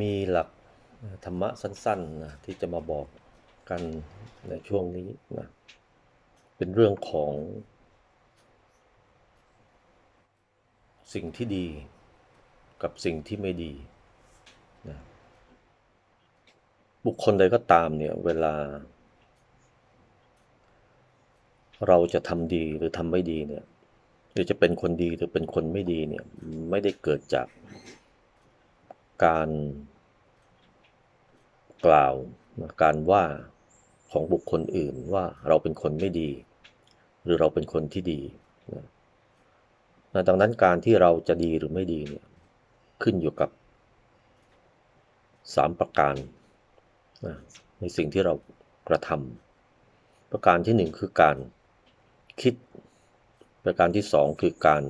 มีหลักธรรมะสั้นๆนะที่จะมาบอกกันในช่วงนี้นะเป็นเรื่องของสิ่งที่ดีกับสิ่งที่ไม่ดีนะบุคคลใดก็ตามเนี่ยเวลา เราจะทำดีหรือทำไม่ดีเนี่ยหรือจะเป็นคนดีหรือเป็นคนไม่ดีเนี่ยไม่ได้เกิดจาก การกล่าวการว่าของบุคคลอื่นว่าเราเป็นคนไม่ดี หรือเราเป็นคนที่ดีนะดังนั้นการที่เราจะดีหรือไม่ดีเนี่ยขึ้นอยู่กับสามประการนะในสิ่งที่เรากระทำประการที่หนึ่งคือการคิด ประการที่สองคือการ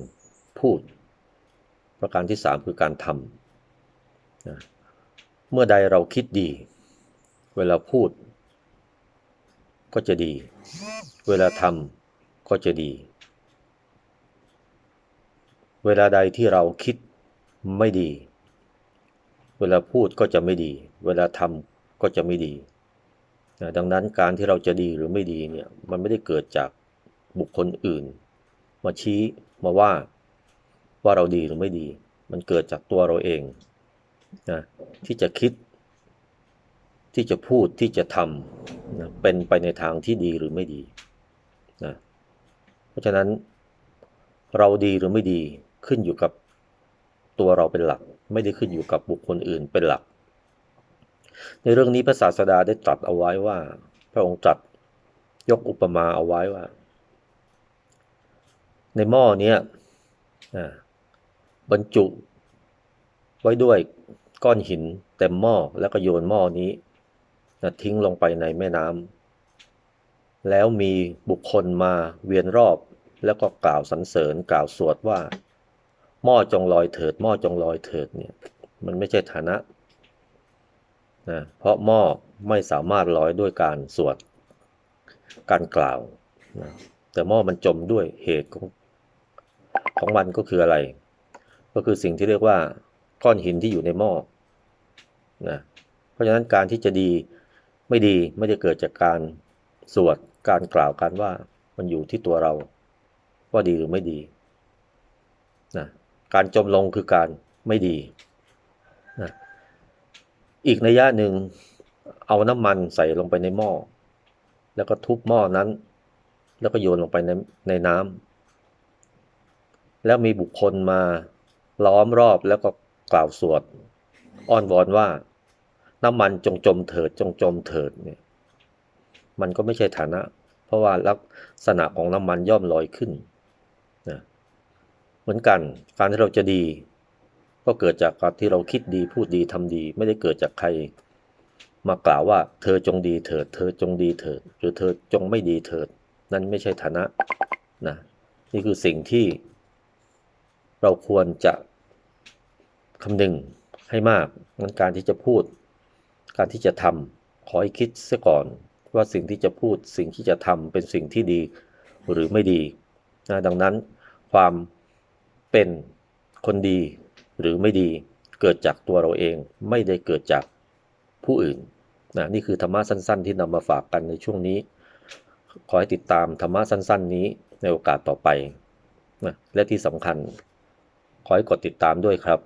พูด ประการที่สามคือการทำ นะเมื่อใดเราคิดดี เวลาพูด ก็จะดี เวลาทำก็จะดี เวลาใดที่เราคิดไม่ดี เวลาพูดก็จะไม่ดี เวลาทำก็จะไม่ดีนะดังนั้นการที่เราจะดีหรือไม่ดีเนี่ยมันไม่ได้เกิดจากบุคคลอื่น มาชี้มาว่าว่าเราดีหรือไม่ดี มันเกิดจากตัวเราเอง นะที่จะคิด ที่จะพูดที่จะทำนะเป็นไปในทางที่ดีหรือไม่ดีนะเพราะฉะนั้นเราดีหรือไม่ดีขึ้นอยู่กับตัวเราเป็นหลัก ไม่ได้ขึ้นอยู่กับบุคคลอื่นเป็นหลัก ในเรื่องนี้พระศาสดาได้ตรัสเอาไว้ว่า พระองค์ตรัสยกอุปมาเอาไว้ว่า ในหม้อเนี้ยบรรจุไว้ด้วย ก้อนหินเต็มหม้อแล้วก็โยนหม้อนี้นะทิ้งลงไปในแม่น้ำแล้วมีบุคคลมาเวียนรอบ แล้วก็กล่าวสรรเสริญกล่าวสวดว่า หม้อจงลอยเถิด หม้อจงลอยเถิดเนี่ยมันไม่ใช่ฐานะนะเพราะหม้อไม่สามารถลอยด้วยการสวดการกล่าวนะแต่หม้อมันจมด้วยเหตุของของมันก็คืออะไร ก็คือสิ่งที่เรียกว่า ก้อนหินที่อยู่ในหม้อนะเพราะฉะนั้นการที่จะดีไม่ดีไม่ได้เกิดจากการสวดการกล่าวการว่ามันอยู่ที่ตัวเราว่าดีหรือไม่ดีนะการจมลงคือการไม่ดีนะอีกนัยยะหนึ่งเอาน้ำมันใส่ลงไปในหม้อ แล้วก็ทุบหม้อนั้น แล้วก็โยนลงไปในในน้ำแล้วมีบุคคลมาล้อมรอบแล้วก็ กล่าวสวดอ้อนวอนว่าน้ำมันจงจมเถิดจงจมเถิดเนี่ยมันก็ไม่ใช่ฐานะ เพราะว่าลักษณะของน้ำมันย่อมลอยขึ้นนะเหมือนกันการที่เราจะดี ก็เกิดจากการที่เราคิดดีพูดดีทำดี ไม่ได้เกิดจากใคร มากล่าวว่าเธอจงดีเถิด เธอจงดีเถิด หรือเธอจงไม่ดีเถิด นั่นไม่ใช่ฐานะนะนี่คือสิ่งที่ เราควรจะ คำนึงให้มากงั้นการที่จะพูด การที่จะทำขอให้คิดเสียก่อนว่าสิ่งที่จะพูดสิ่งที่จะทำเป็นสิ่งที่ดีหรือไม่ดีนะดังนั้นความเป็นคนดีหรือไม่ดีเกิดจากตัวเราเองไม่ได้เกิดจากผู้อื่นนะนี่คือธรรมะสั้น ๆ ที่นำมาฝากกันในช่วงนี้ ขอให้ติดตามธรรมะสั้น ๆ นี้ในโอกาสต่อไปนะและที่สำคัญ ขอให้กดติดตามด้วยครับ